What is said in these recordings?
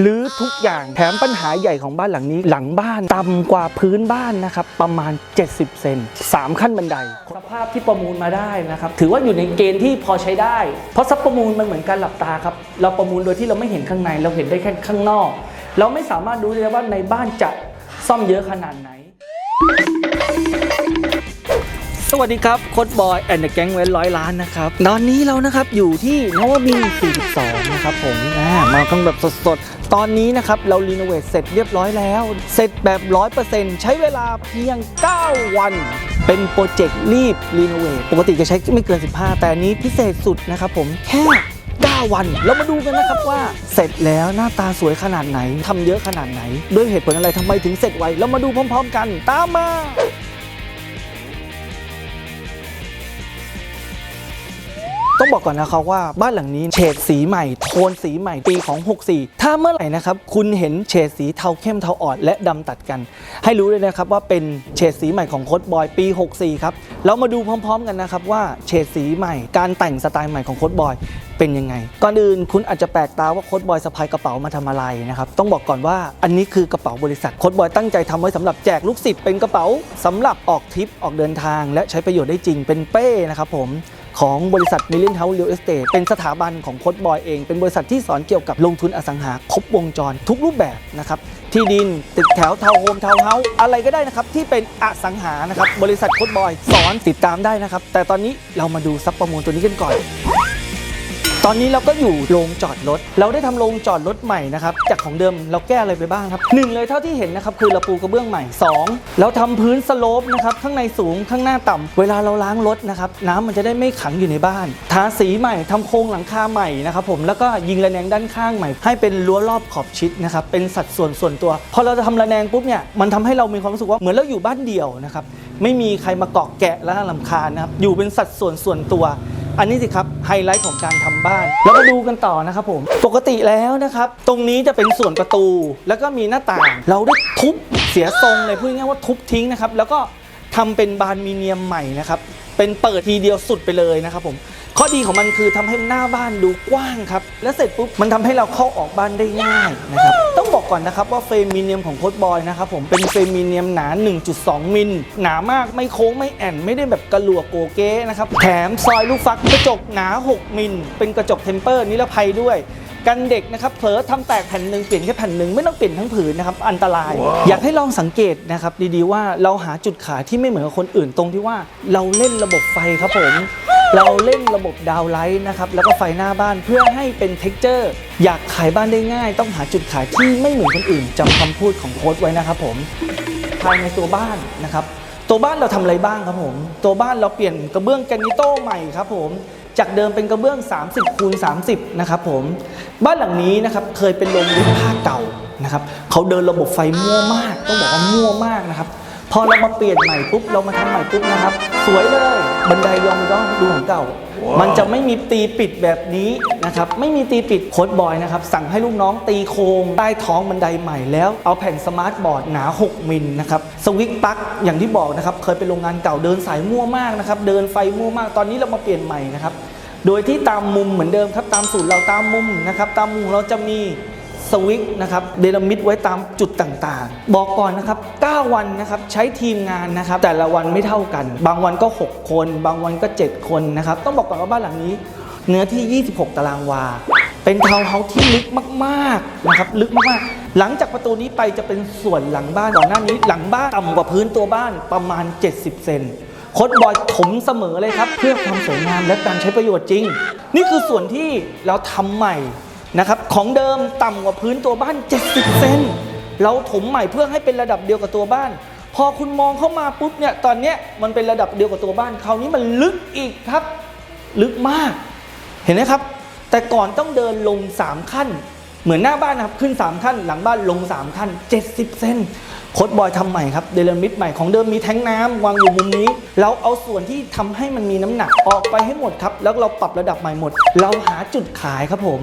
หรือทุกอย่างแถมปัญหาใหญ่ของบ้านหลังนี้ หลังบ้านต่ำกว่าพื้นบ้านนะครับประมาณ 70 เซน3 ขั้นบันได สภาพที่ประมูลมาได้นะครับถือว่าอยู่ในเกณฑ์ที่พอใช้ได้ เพราะซับประมูลมันเหมือนการหลับตาครับเราประมูลโดยที่เราไม่เห็นข้างใน เราเห็นได้แค่ข้างนอก เราไม่สามารถรู้ได้ว่าในบ้านจะซ่อมเยอะขนาดไหนสวัสดีครับโค้ดบอยแอนด์แก๊งเว้นร้อยล้านนะครับ ตอนนี้เรานะครับอยู่ที่นวมิน42 นะครับผมอ่ามากันแบบสด ตอนนี้นะครับเรารีโนเวทเสร็จเรียบร้อยแล้ว เสร็จแบบ 100%ใช้เวลาเพียง 9 วัน เป็นโปรเจกต์รีบรีโนเวทปกติจะใช้ไม่เกิน 15 แต่อันนี้พิเศษสุดนะครับผมแค่9 วัน เรามาดูกันนะครับว่าเสร็จแล้วหน้าตาสวยขนาดไหนทำเยอะขนาดไหน ด้วยเหตุผลอะไรทำไมถึงเสร็จไวเรามาดูพร้อม ๆ กันตามมา ต้องบอกก่อนนะครับว่าบ้านหลังนี้เฉดสีใหม่โทนสีใหม่ปีของ 64 ถ้าเมื่อไหร่นะครับคุณเห็นเฉดสีเทาเข้มเทาอ่อนและดำตัดกัน ให้รู้เลยนะครับว่าเป็นเฉดสีใหม่ของโค้ดบอยปี 64 ครับ เรามาดูพร้อมๆกันนะครับว่าเฉดสีใหม่ การแต่งสไตล์ใหม่ของโค้ดบอยเป็นยังไง ก่อนอื่นคุณอาจจะแปลกตาว่าโค้ดบอยสะพายกระเป๋ามาทำอะไรนะครับ ต้องบอกก่อนว่าอันนี้คือกระเป๋าบริษัทโค้ดบอยตั้งใจทำไว้สำหรับแจกลูกศิษย์เป็นกระเป๋าสำหรับออกทริปออกเดินทาง และใช้ประโยชน์ได้จริงเป็นเป้นะครับผม ของบริษัทมิลเลนเฮาส์เรียลเอสเตทเป็นสถาบันของโค้ดบอยเอง เป็นบริษัทที่สอนเกี่ยวกับลงทุนอสังหาครบวงจรทุกรูปแบบนะครับที่ดินตึกแถวทาวน์โฮมทาวน์เฮาส์อะไรก็ได้นะครับที่เป็นอสังหานะครับบริษัทโค้ดบอยสอนติดตามได้นะครับแต่ตอนนี้เรามาดูซับประมูลตัวนี้กันก่อน ตอนนี้เราก็อยู่โรงจอดรถ เราได้ทำโรงจอดรถใหม่นะครับ จากของเดิมเราแก้อะไรไปบ้างครับหนึ่งเลยเท่าที่เห็นนะครับคือเราปูกระเบื้องใหม่ 2. เราทำพื้นสโลปนะครับข้างในสูงข้างหน้าต่ำเวลาเราล้างรถนะครับน้ำมันจะได้ไม่ขังอยู่ในบ้าน ทาสีใหม่ทำโครงหลังคาใหม่นะครับผมแล้วก็ยิงระแนงด้านข้างใหม่ ให้เป็นรั้วรอบขอบชิดนะครับเป็นสัดส่วนส่วนตัว พอเราจะทำระแนงปุ๊บเนี่ยมันทำให้เรามีความรู้สึกว่าเหมือนเราอยู่บ้านเดี่ยวนะครับไม่มีใครมาเกาะแกะและลำคาญนะครับอยู่เป็นสัดส่วนส่วนตัว อันนี้สิครับไฮไลท์ของการทำบ้าน แล้วมาดูกันต่อนะครับผมปกติแล้วนะครับ ตรงนี้จะเป็นส่วนประตูแล้วก็มีหน้าต่าง เราได้ทุบเสียทรงเลยพูดง่ายๆว่าทุบทิ้งนะครับแล้วก็ทำเป็นบานมีเนียมใหม่นะครับเป็นเปิดทีเดียวสุดไปเลยนะครับผม ข้อดีของมันคือทำให้หน้าบ้านดูกว้างครับ และเสร็จปุ๊บมันทำให้เราเข้าออกบ้านได้ง่ายนะครับ ต้องบอกก่อนนะครับว่าเฟรมมีเนียมของโค้ดบอยนะครับผมเป็นเฟรมมีเนียมหนา 1.2 มิล หนามากไม่โค้งไม่แอนไม่ได้แบบกระหลวกโกเก้นะครับ แถมซอยลูกฟักกระจกหนา 6 มิล เป็นกระจกเทมเปอร์นิรภัยด้วยกันเด็กนะครับเผลอทำแตกแผ่นหนึ่งเปลี่ยนแค่แผ่นหนึ่งไม่ต้องเปลี่ยนทั้งผืนนะครับอันตรายอยากให้ลองสังเกตนะครับดีๆว่าเราหาจุดขายที่ไม่เหมือนกับคนอื่นตรงที่ว่าเราเล่นระบบไฟครับผม เราเล่นระบบดาวไลท์นะครับแล้วก็ไฟหน้าบ้านเพื่อให้เป็นเท็กเจอร์ อยากขายบ้านได้ง่าย ต้องหาจุดขายที่ไม่เหมือนคนอื่นจำคำพูดของโค้ดไว้นะครับผมภายในตัวบ้านนะครับตัวบ้านเราทำอะไรบ้างครับผม ตัวบ้านเราเปลี่ยนกระเบื้องแกรนิโต้ใหม่ครับผม จากเดิมเป็นกระเบื้อง 30คูณ30 นะครับผม บ้านหลังนี้นะครับเคยเป็นโรงรีดผ้าเก่านะครับเขาเดินระบบไฟมั่วมาก ต้องบอกว่ามั่วมากนะครับ พอเรามาเปลี่ยนใหม่ปุ๊บเรามาทำใหม่ปุ๊บนะครับ สวยเลยบันไดยองย้องดูของเก่า มันจะไม่มีตีปิดแบบนี้นะครับไม่มีตีปิดโค้ดบอยนะครับสั่งให้ลูกน้องตีโครงใต้ท้องบันไดใหม่แล้วเอาแผ่นสมาร์ทบอร์ดหนา 6 มิลนะครับสวิตช์ปลั๊กอย่างที่บอกนะครับเคยเป็นโรงงานเก่าเดินสายมั่วมากนะครับเดินไฟมั่วมากตอนนี้เรามาเปลี่ยนใหม่นะครับโดยที่ตามมุมเหมือนเดิมครับตามสูตรเราตามมุมนะครับตามมุมเราจะมี สวิตช์นะครับเดลมิดไว้ตามจุดต่างๆ บอกก่อนนะครับ 9 วันนะครับใช้ทีมงานนะครับ แต่ละวันไม่เท่ากัน บางวันก็ 6 คน บางวันก็ 7 คนนะครับ ต้องบอกก่อนว่าบ้านหลังนี้ เนื้อที่ 26 ตารางวา เป็นทาวน์เฮาส์ที่ลึกมากๆนะครับลึกมากๆหลังจากประตูนี้ไปจะเป็นส่วนหลังบ้านก่อนหน้านี้ หลังบ้านต่ำกว่าพื้นตัวบ้านประมาณ 70 เซนโคดบอยถมเสมอเลยครับ เพื่อความสวยงามและการใช้ประโยชน์จริง นี่คือส่วนที่เราทำใหม่ นะครับของเดิมต่ำกว่าพื้นตัวบ้าน 70 เซนเราถมใหม่เพื่อให้เป็นระดับเดียวกับตัวบ้าน พอคุณมองเข้ามาปุ๊บเนี่ยตอนเนี้ยมันเป็นระดับเดียวกับตัวบ้านคราวนี้มันลึกอีกครับ ลึกมาก เห็นไหมครับ แต่ก่อนต้องเดินลง 3 ขั้น เหมือนหน้าบ้านนะครับขึ้น 3 ขั้น หลังบ้านลง 3 ขั้น 70 เซนโค้ดบอยทำใหม่ครับเดลมิดใหม่ของเดิมมีแท้งน้ำวางอยู่มุมนี้ เราเอาส่วนที่ทำให้มันมีน้ำหนักออกไปให้หมดครับ แล้วเราปรับระดับใหม่หมด เราหาจุดขายครับผม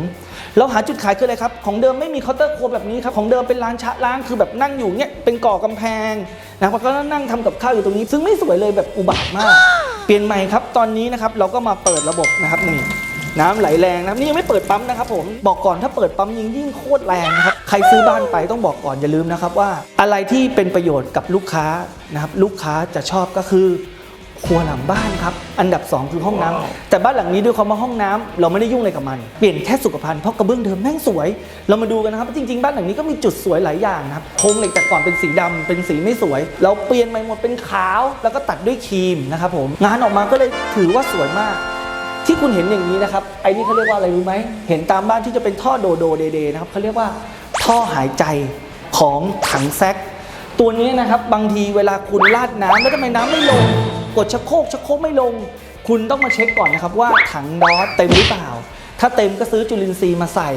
เราหาจุดขายคืออะไรครับ ของเดิมไม่มีเคาน์เตอร์ครัวแบบนี้ครับของเดิมเป็นร้านชะล้างคือแบบนั่งอยู่เนี่ยเป็นก่อกำแพงนะครับแล้วก็นั่งทำกับข้าวอยู่ตรงนี้ ซึ่งไม่สวยเลยแบบอุบาทมาก เปลี่ยนใหม่ครับตอนนี้นะครับเราก็มาเปิดระบบนะครับนี่ น้ำไหลแรงนะครับนี่ยังไม่เปิดปั๊มนะครับผมบอกก่อนถ้าเปิดปั๊มยิ่งยิ่งโคตรแรงนะครับใครซื้อบ้านไปต้องบอกก่อนอย่าลืมนะครับว่าอะไรที่เป็นประโยชน์กับลูกค้านะครับลูกค้าจะชอบก็คือครัวหลังบ้านครับ อันดับ 2 คือห้องน้ำแต่บ้านหลังนี้ด้วยคำว่าห้องน้ำเราไม่ได้ยุ่งอะไรกับมัน เปลี่ยนแค่สุขภัณฑ์เพราะกระเบื้องเดิมแม่งสวย เรามาดูกันนะครับ จริงๆ บ้านหลังนี้ก็มีจุดสวยหลายอย่างนะครับโครงเหล็กแต่ก่อนเป็นสีดำเป็นสีไม่สวย เราเปลี่ยนใหม่หมดเป็นขาว แล้วก็ตัดด้วยครีมนะครับผมงานออกมาก็เลยถือว่าสวยมาก ที่คุณเห็นอย่างนี้นะครับไอ้นี่เขาเรียกว่าอะไรรู้ไหมเห็นตามบ้านที่จะเป็นท่อโดโดเดเดนะครับเขาเรียกว่าท่อหายใจของถังแซกตัวนี้นะครับบางทีเวลาคุณราดน้ำแล้วทำไมน้ำไม่ลง กดชักโครกชักโครกไม่ลง คุณต้องมาเช็คก่อนนะครับว่าถังดอสเต็มหรือเปล่า ถ้าเต็มก็ซื้อจุลินทรีย์มาใส่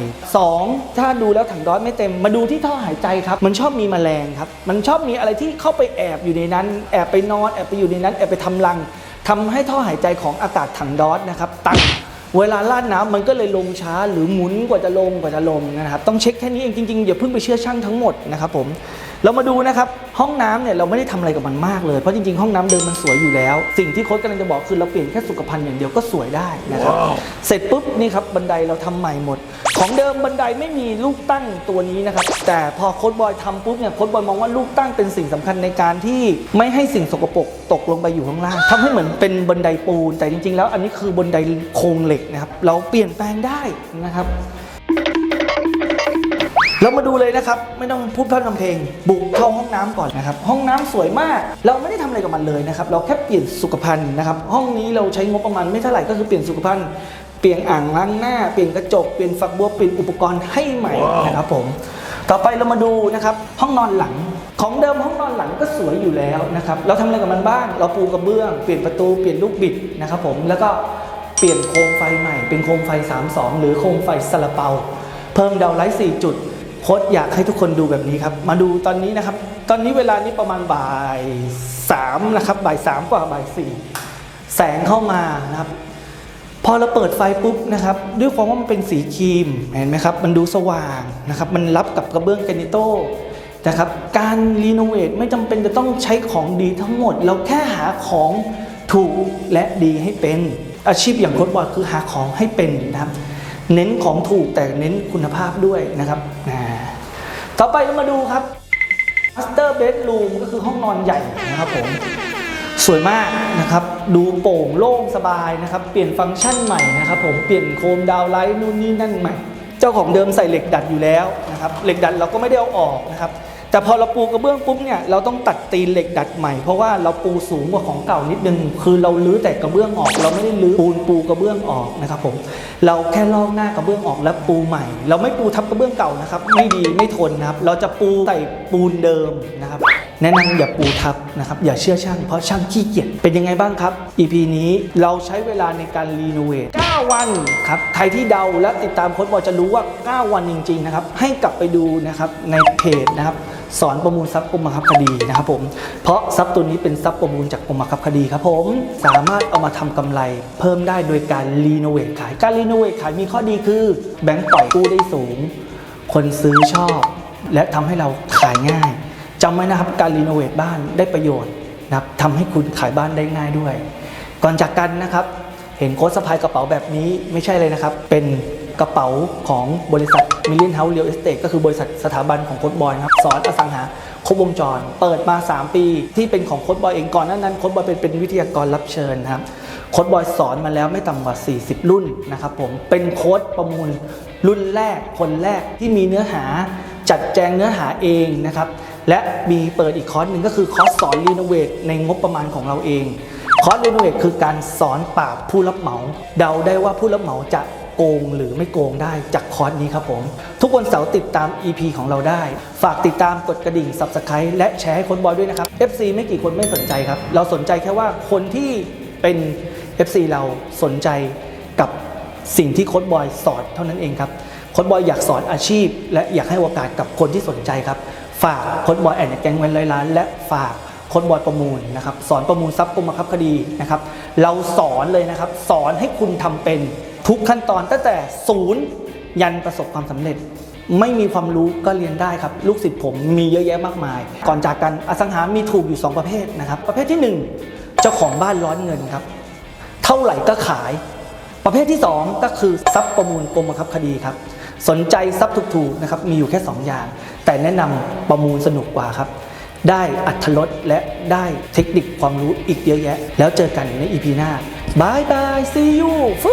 2. ถ้าดูแล้วถังดอสไม่เต็มมาดูที่ท่อหายใจครับ มันชอบมีแมลงครับ มันชอบมีอะไรที่เข้าไปแอบอยู่ในนั้น แอบไปนอนแอบไปอยู่ในนั้นแอบไปทำรัง ทำให้ท่อหายใจของอากาศถังดอสนะครับตันเวลาลาดน้ำมันก็เลยลงช้าหรือหมุนกว่าจะลงกว่าจะลงนะครับต้องเช็คแค่นี้เองจริงๆอย่าเพิ่งไปเชื่อช่างทั้งหมดนะครับผมเรามาดูนะครับห้องน้ำเนี่ยเราไม่ได้ทำอะไรกับมันมากเลยเพราะจริงๆห้องน้ำเดิมมันสวยอยู่แล้ว สิ่งที่โค้ชกำลังจะบอกคือเราเปลี่ยนแค่สุขภัณฑ์อย่างเดียวก็สวยได้นะครับเสร็จปุ๊บนี่ครับบันไดเราทำใหม่หมด ของเดิมบันไดไม่มีลูกตั้งตัวนี้นะครับ แต่พอโค้ชบอยทำปุ๊บเนี่ยโค้ชบอยมองว่าลูกตั้งเป็นสิ่งสำคัญในการที่ไม่ให้สิ่งสกปรกตกลงไปอยู่ข้างล่างทำให้เหมือนเป็นบันไดปูน แต่จริง ๆ แล้วอันนี้คือบันไดโครงเหล็กนะครับ เราเปลี่ยนแปลงได้นะครับเรามาดูเลยนะครับ ไม่ต้องพูดพร่ำทำเพลง บุกเข้าห้องน้ำก่อนนะครับ ห้องน้ำสวยมาก เราไม่ได้ทำอะไรกับมันเลยนะครับ เราแค่เปลี่ยนสุขภัณฑ์นะครับ ห้องนี้เราใช้งบประมาณไม่เท่าไหร่ก็คือเปลี่ยนสุขภัณฑ์ ปลี่ยนอ่างล้างหน้า เปลี่ยนกระจก เปลี่ยนฝักบัว เปลี่ยนอุปกรณ์ให้ใหม่นะครับผม ต่อไปเรามาดูนะครับห้องนอนหลัง ของเดิมห้องนอนหลังก็สวยอยู่แล้วนะครับ เราทำอะไรกับมันบ้าง เราปูกระเบื้อง เปลี่ยนประตู เปลี่ยนลูกบิดนะครับผม แล้วก็เปลี่ยนโคมไฟใหม่ เป็นโคมไฟ 32 หรือโคมไฟซาลาเปา เพิ่มดาวไลท์4จุดโค้ดอยากให้ทุกคนดูแบบนี้ครับ มาดูตอนนี้นะครับ ตอนนี้เวลานี้ประมาณบ่ายสามนะครับ บ่ายสามกว่าบ่ายสี่แสงเข้ามานะครับ พอเราเปิดไฟปุ๊บนะครับด้วยความว่ามันเป็นสีครีมเห็นไหมครับมันดูสว่างนะครับมันรับกับกระเบื้องแกนิโต้นะครับการรีโนเวทไม่จำเป็นจะต้องใช้ของดีทั้งหมด เราแค่หาของถูกและดีให้เป็นอาชีพอย่างโค้ดบอยคือหาของให้เป็นนะครับ เน้นของถูกแต่เน้นคุณภาพด้วยนะครับอ่าต่อไปเรามาดูครับ Master Bedroom ก็คือห้องนอนใหญ่นะครับผม สวยมากนะครับ ดูโปร่งโล่งสบายนะครับ เปลี่ยนฟังก์ชันใหม่นะครับ ผมเปลี่ยนโคมดาวไลท์นู่นนี่นั่นใหม่ เจ้าของเดิมใส่เหล็กดัดอยู่แล้วนะครับ เหล็กดัดเราก็ไม่ได้เอาออกนะครับ แต่พอเราปูกระเบื้องปุ๊บเนี่ยเราต้องตัดตีนเหล็กดัดใหม่ เพราะว่าเราปูสูงกว่าของเก่านิดนึง คือเราลื้อแต่กระเบื้องออก เราไม่ได้ลื้อปูนปูกระเบื้องออกนะครับ ผม เราแค่ลอกหน้ากระเบื้องออกแล้วปูใหม่ เราไม่ปูทับกระเบื้องเก่านะครับ ไม่ดีไม่ทนนะครับ เราจะปูใส่ปูนเดิมนะครับ แนะนำอย่าปูทับนะครับอย่าเชื่อช่างเพราะช่างขี้เกียจเป็นยังไงบ้างครับ EP นี้เราใช้เวลาในการรีโนเวท9วันครับใครที่เดาและติดตามโค้ดบอยจะรู้ว่า 9 วันจริงๆนะครับให้กลับไปดูนะครับในเพจนะครับสอนประมูลทรัพย์กรมบังคับคดีนะครับผม เพราะทรัพย์ตัวนี้เป็นทรัพย์ประมูลจากกรมบังคับคดีครับผม สามารถเอามาทำกำไร เพิ่มได้โดยการรีโนเวทขาย การรีโนเวทขายมีข้อดีคือ แบงก์ปล่อยกู้ได้สูง คนซื้อชอบ และทำให้เราขายง่าย จำไว้นะครับการรีโนเวทบ้านได้ประโยชน์นะครับทำให้คุณขายบ้านได้ง่ายด้วย ก่อนจากกันนะครับเห็นโค้ดสะพายกระเป๋าแบบนี้ไม่ใช่เลยนะครับ เป็นกระเป๋าของบริษัท Million House Real Estate ก็คือบริษัทสถาบันของโค้ดบอยครับสอนอสังหาครบวงจร เปิดมา 3 ปี ที่เป็นของโค้ดบอยเองก่อนนั้นนั้นโค้ดบอยเป็นเป็นวิทยากรรับเชิญครับโค้ดบอยสอนมาแล้วไม่ต่ำกว่า 40 รุ่นนะครับผมเป็นโค้ดประมูลรุ่นแรกคนแรกที่มีเนื้อหาจัดแจงเนื้อหาเองนะครับ และมีเปิดอีกคอร์สหนึ่งก็คือคอร์สสอนรีโนเวทในงบประมาณของเราเอง คอร์สรีโนเวทคือการสอนปราบผู้รับเหมา เดาได้ว่าผู้รับเหมาจะโกงหรือไม่โกงได้จากคอร์สนี้ครับผม ทุกวันเสาร์ติดตาม EP ของเราได้ ฝากติดตามกดกระดิ่ง Subscribe และแชร์ให้คนบอยด้วยนะครับ FC ไม่กี่คนไม่สนใจครับ เราสนใจแค่ว่าคนที่เป็น FC เราสนใจกับสิ่งที่โค้ดบอยสอนเท่านั้นเองครับโค้ดบอยอยากสอนอาชีพ และอยากให้โอกาสกับคนที่สนใจครับ ฝากโค้ดบอยแอนด์แกงเวนร้อยล้าน และฝากโค้ดบอยประมูลนะครับสอนประมูลทรัพย์กรมบังคับคดีนะครับ เราสอนเลยนะครับ สอนให้คุณทำเป็นทุกขั้นตอนตั้งแต่ศูนย์ยันประสบความสำเร็จ ไม่มีความรู้ก็เรียนได้ครับ ลูกศิษย์ผมมีเยอะแยะมากมาย ก่อนจากกันอสังหามีถูกอยู่ 2 ประเภทนะครับ ประเภทที่ 1 เจ้าของบ้านร้อนเงินครับ เท่าไหร่ก็ขาย ประเภทที่ 2 ก็คือทรัพย์ประมูลกรมบังคับคดีครับ สนใจซับถูกๆนะครับมีอยู่แค่ 2 อย่าง แต่แนะนำประมูลสนุกกว่าครับ ได้อัธรสและได้เทคนิคความรู้อีกเยอะแยะ แล้วเจอกันใน EP หน้าบายบาย see you ฟู